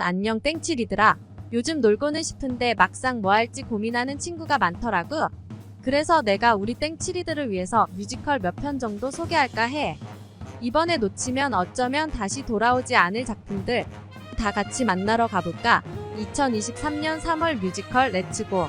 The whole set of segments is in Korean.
안녕 땡칠이들아. 요즘 놀고는 싶은데 막상 뭐 할지 고민하는 친구가 많더라고. 그래서 내가 우리 땡칠이들을 위해서 뮤지컬 몇 편 정도 소개할까 해. 이번에 놓치면 어쩌면 다시 돌아오지 않을 작품들 다 같이 만나러 가볼까? 2023년 3월 뮤지컬 렛츠고.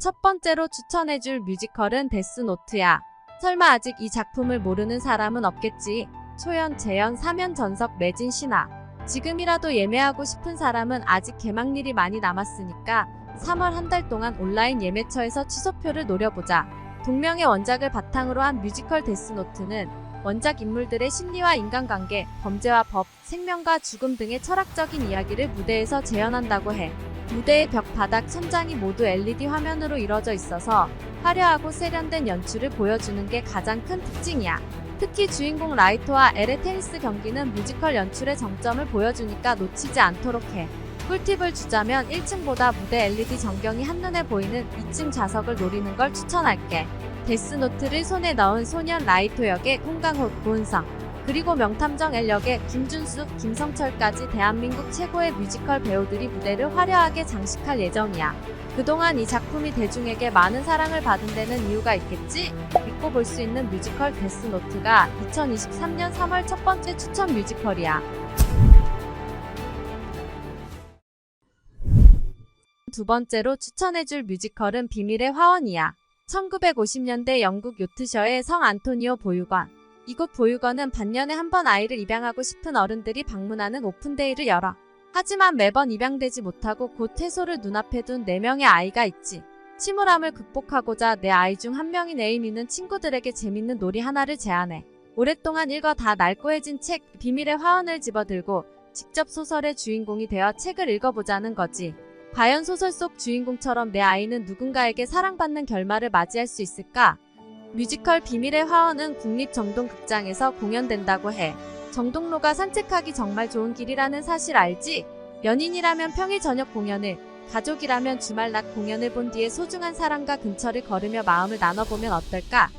첫 번째로 추천해줄 뮤지컬은 데스노트야. 설마 아직 이 작품을 모르는 사람은 없겠지. 초연, 재연, 사면 전석, 매진, 신화. 지금이라도 예매하고 싶은 사람은 아직 개막일이 많이 남았으니까 3월 한 달 동안 온라인 예매처에서 취소표를 노려보자. 동명의 원작을 바탕으로 한 뮤지컬 데스노트는 원작 인물들의 심리와 인간관계, 범죄와 법, 생명과 죽음 등의 철학적인 이야기를 무대에서 재현한다고 해. 무대의 벽, 바닥, 천장이 모두 LED 화면으로 이뤄져 있어서 화려하고 세련된 연출을 보여주는 게 가장 큰 특징이야. 특히 주인공 라이토와 엘의 테니스 경기는 뮤지컬 연출의 정점을 보여주니까 놓치지 않도록 해. 꿀팁을 주자면 1층보다 무대 LED 전경이 한눈에 보이는 2층 좌석을 노리는 걸 추천할게. 데스노트를 손에 넣은 소년 라이토 역의 홍강호, 고은성, 그리고 명탐정 L 역의 김준수, 김성철까지 대한민국 최고의 뮤지컬 배우들이 무대를 화려하게 장식할 예정이야. 그동안 이 작품이 대중에게 많은 사랑을 받은 데는 이유가 있겠지? 믿고 볼 수 있는 뮤지컬 데스노트가 2023년 3월 첫 번째 추천 뮤지컬이야. 두 번째로 추천해줄 뮤지컬은 비밀의 화원이야. 1950년대 영국 요트셔의 성 안토니오 보유관. 이곳 보유관은 반년에 한 번 아이를 입양하고 싶은 어른들이 방문하는 오픈데이를 열어. 하지만 매번 입양되지 못하고 곧 퇴소를 눈앞에 둔 4명의 아이가 있지. 침울함을 극복하고자 내 아이 중 한 명인 에이미는 친구들에게 재밌는 놀이 하나를 제안해. 오랫동안 읽어 다 낡고해진 책 비밀의 화원을 집어들고 직접 소설의 주인공이 되어 책을 읽어보자는 거지. 과연 소설 속 주인공처럼 내 아이는 누군가에게 사랑받는 결말을 맞이할 수 있을까? 뮤지컬 비밀의 화원은 국립정동극장에서 공연된다고 해. 정동로가 산책하기 정말 좋은 길이라는 사실 알지? 연인이라면 평일 저녁 공연을, 가족이라면 주말 낮 공연을 본 뒤에 소중한 사람과 근처를 걸으며 마음을 나눠보면 어떨까?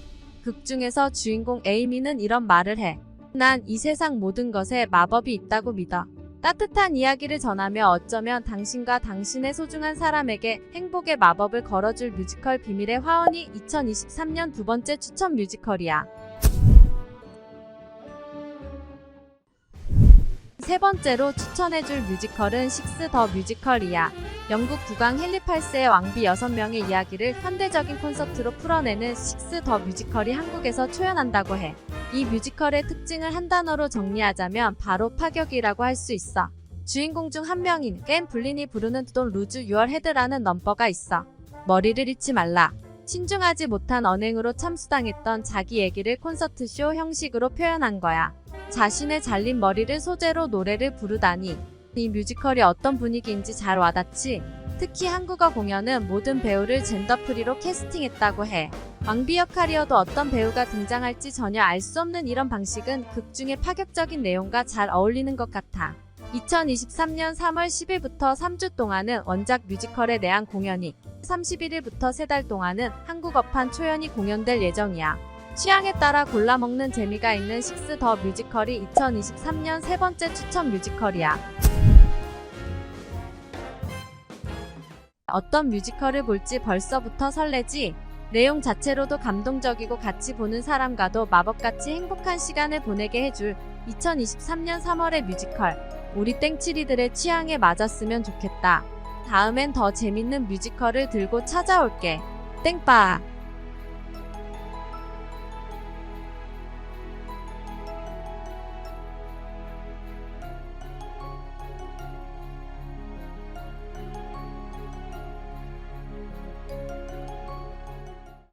극 중에서 주인공 에이미는 이런 말을 해. 난 이 세상 모든 것에 마법이 있다고 믿어. 따뜻한 이야기를 전하며 어쩌면 당신과 당신의 소중한 사람에게 행복의 마법을 걸어줄 뮤지컬 비밀의 화원이 2023년 두 번째 추천 뮤지컬이야. 세 번째로 추천해줄 뮤지컬은 식스 더 뮤지컬이야. 영국 국왕 헨리 8세의 왕비 6명의 이야기를 현대적인 콘서트로 풀어내는 식스 더 뮤지컬이 한국에서 초연한다고 해. 이 뮤지컬의 특징을 한 단어로 정리하자면 바로 파격이라고 할 수 있어. 주인공 중 한 명인 깬 블린이 부르는 돈 루즈 유얼 헤드라는 넘버가 있어. 머리를 잃지 말라. 신중하지 못한 언행으로 참수당했던 자기 얘기를 콘서트쇼 형식으로 표현한 거야. 자신의 잘린 머리를 소재로 노래를 부르다니 이 뮤지컬이 어떤 분위기인지 잘 와닿지. 특히 한국어 공연은 모든 배우를 젠더프리로 캐스팅했다고 해. 왕비 역할이어도 어떤 배우가 등장할지 전혀 알 수 없는 이런 방식은 극 중의 파격적인 내용과 잘 어울리는 것 같아. 2023년 3월 10일부터 3주 동안은 원작 뮤지컬의 내한 공연이, 31일부터 3달 동안은 한국어판 초연이 공연될 예정이야. 취향에 따라 골라 먹는 재미가 있는 식스 더 뮤지컬이 2023년 세 번째 추천 뮤지컬이야. 어떤 뮤지컬을 볼지 벌써부터 설레지? 내용 자체로도 감동적이고 같이 보는 사람과도 마법같이 행복한 시간을 보내게 해줄 2023년 3월의 뮤지컬. 우리 땡치리들의 취향에 맞았으면 좋겠다. 다음엔 더 재밌는 뮤지컬을 들고 찾아올게. 땡빠.